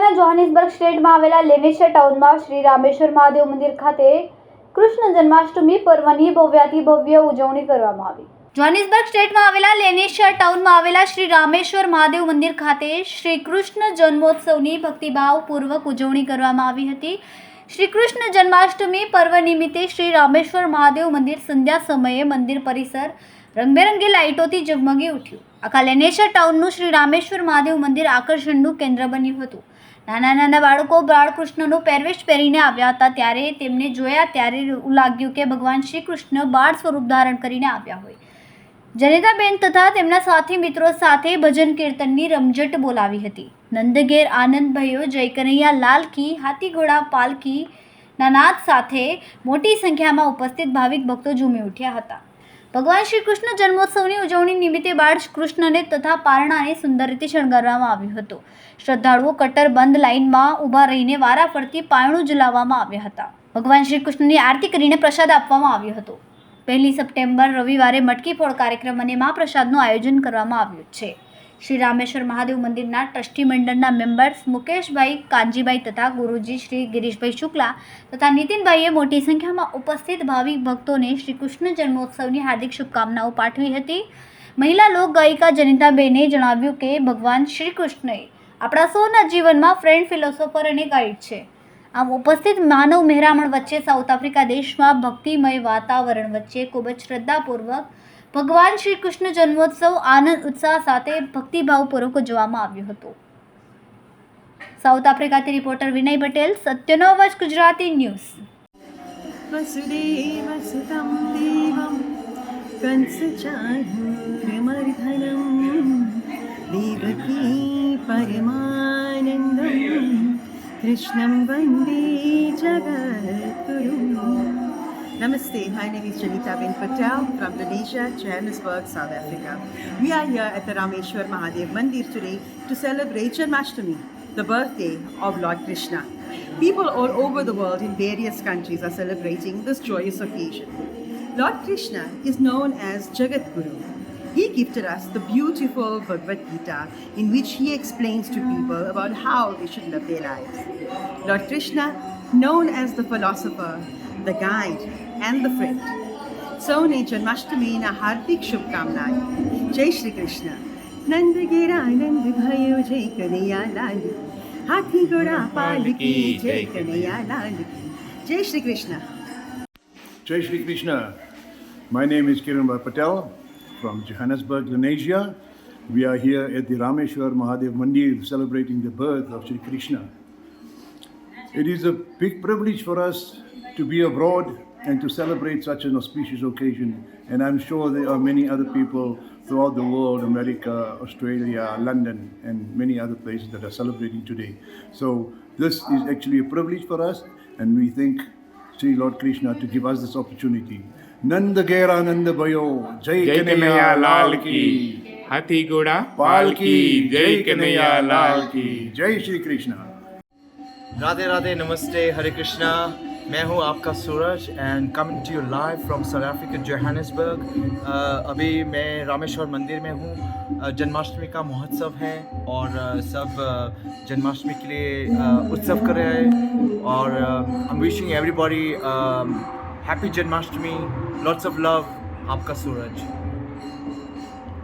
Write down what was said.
Johannesburg સ્ટેટમાં આવેલા લેનેશિયા ટાઉનમાં શ્રી રામેશ્વર મહાદેવ મંદિર ખાતે કૃષ્ણ જન્માષ્ટમી પર્વની ભવ્યાતિ ભવ્ય ઉજવણી કરવામાં આવી. જોહાનિસબર્ગ સ્ટેટમાં આવેલા લેનેશિયા ટાઉનમાં આવેલા શ્રી રામેશ્વર મહાદેવ મંદિર ખાતે શ્રી કૃષ્ણ જન્મોત્સવની ભક્તિભાવપૂર્વક ઉજવણી કરવામાં આવી હતી. શ્રી કૃષ્ણ જન્માષ્ટમી પર્વ નિમિત્તે શ્રી રામેશ્વર મહાદેવ મંદિર સંધ્યા સમયે મંદિર પરિસર રંગબેરંગી લાઇટોથી ઝગમગી ઉઠ્યું. આખા લેનેશ્વર ટાઉનનું શ્રી રામેશ્વર મહાદેવ મંદિર આકર્ષણનું કેન્દ્ર બન્યું હતું. નાના નાના બાળકો બાળકૃષ્ણનો પહેરવેશ પહેરીને આવ્યા હતા. ત્યારે તેમને જોયા ત્યારે એવું લાગ્યું કે ભગવાન શ્રી કૃષ્ણ બાળ સ્વરૂપ ધારણ કરીને આવ્યા હોય. જનિતાબેન તથા તેમના સાથી મિત્રો સાથે ભજન કીર્તનની રમઝટ બોલાવી હતી. નંદઘેર આનંદભાઈઓ જય કનૈયા, લાલ કી, હાથી ઘોડા પાલકી નાનાથ સાથે મોટી સંખ્યામાં ઉપસ્થિત ભાવિક ભક્તો ઝૂમી ઉઠ્યા હતા. ભગવાન શ્રી કૃષ્ણ જન્મોત્સવની ઉજવણી નિમિત્તે બાળ કૃષ્ણને તથા પારણાને સુંદર રીતે શણગારવામાં આવ્યું હતું. શ્રદ્ધાળુઓ કટર બંધ લાઇનમાં ઊભા રહીને વારાફરતી પારણું જલાવવામાં આવ્યા હતા. ભગવાન શ્રી કૃષ્ણની આરતી કરીને પ્રસાદ આપવામાં આવ્યો હતો. પહેલી સપ્ટેમ્બર રવિવારે મટકી ફોડ કાર્યક્રમ અને મહાપ્રસાદનું આયોજન કરવામાં આવ્યું છે. શ્રી રામેશ્વર મહાદેવ મંદિરના ટ્રસ્ટી મંડળના મેમ્બર્સ મુકેશભાઈ, કાનજીભાઈ તથા ગુરુજી શ્રી ગિરીશભાઈ શુક્લા તથા નીતિનભાઈએ મોટી સંખ્યામાં ઉપસ્થિત ભાવિક ભક્તોને શ્રી કૃષ્ણ જન્મોત્સવની હાર્દિક શુભકામનાઓ પાઠવી હતી. મહિલા લોક ગાયિકા જનિતાબેને જણાવ્યું કે ભગવાન શ્રી કૃષ્ણએ આપણા સૌના જીવનમાં ફ્રેન્ડ, ફિલોસોફર અને ગાઈડ છે. આમ ઉપસ્થિત માનવ મહેરામણ વચ્ચે સાઉથ આફ્રિકા દેશમાં ભક્તિમય વાતાવરણ વચ્ચે ખૂબ જ શ્રદ્ધાપૂર્વક ભગવાન શ્રી કૃષ્ણ જન્મોત્સવ, આનંદ, ઉત્સાહ સાથે ભક્તિભાવપૂર્વક ઉજવવામાં આવ્યો હતો. સાઉથ આફ્રિકાથી રિપોર્ટર વિનય પટેલ, સત્યનો વચ ગુજરાતી ન્યૂઝ. વસુદેવ સુતમ દેવમ કંસચારુરમર્ધનમ દેવકી પરમાનંદમ, કૃષ્ણમ Namaste, my name is Janita Ben Patel from Malaysia, Johannesburg, South Africa. We are here at the Rameshwar Mahadev Mandir today to celebrate Janmashtami, the birthday of Lord Krishna. People all over the world in various countries are celebrating this joyous occasion. Lord Krishna is known as Jagat Guru. He gifted us the beautiful Bhagavad Gita in which he explains to people about how they should live their lives. Lord Krishna, known as the philosopher, the guide, and the friend. so Janmashtami na hardik shubhkamnaye. Jai Shri Krishna. Nand गिरा नंद भयो जय कन्हैया लाल हाथी घोड़ा पाल की जय कन्हैया लाल जय Shri Krishna. जय Shri Krishna My name is Kiranbar Patel from Johannesburg, Indonesia. We are here at the Rameshwar Mahadev Mandir celebrating the birth of Sri Krishna. It is a big privilege for us to be abroad and to celebrate such an auspicious occasion. And I'm sure there are many other people throughout the world, America, Australia, London, and many other places that are celebrating today. So this is actually a privilege for us, and we thank Sri Lord Krishna to give us this opportunity. Nand Nandabayo, नंद भयो जय कन्हैया लाल की हाथी घोड़ा पाल की जय Ki लाल की Krishna. Radhe Radhe Namaste Radhe Krishna. मैं हूँ आपका Suraj and coming to you live from South Africa Johannesburg अभी मैं रामेश्वर मंदिर में हूँ। जन्माष्टमी का महोत्सव है और सब जन्माष्टमी के लिए उत्सव कर रहे हैं। और I am wishing everybody happy Janmashtami lots of love आपका सूरज।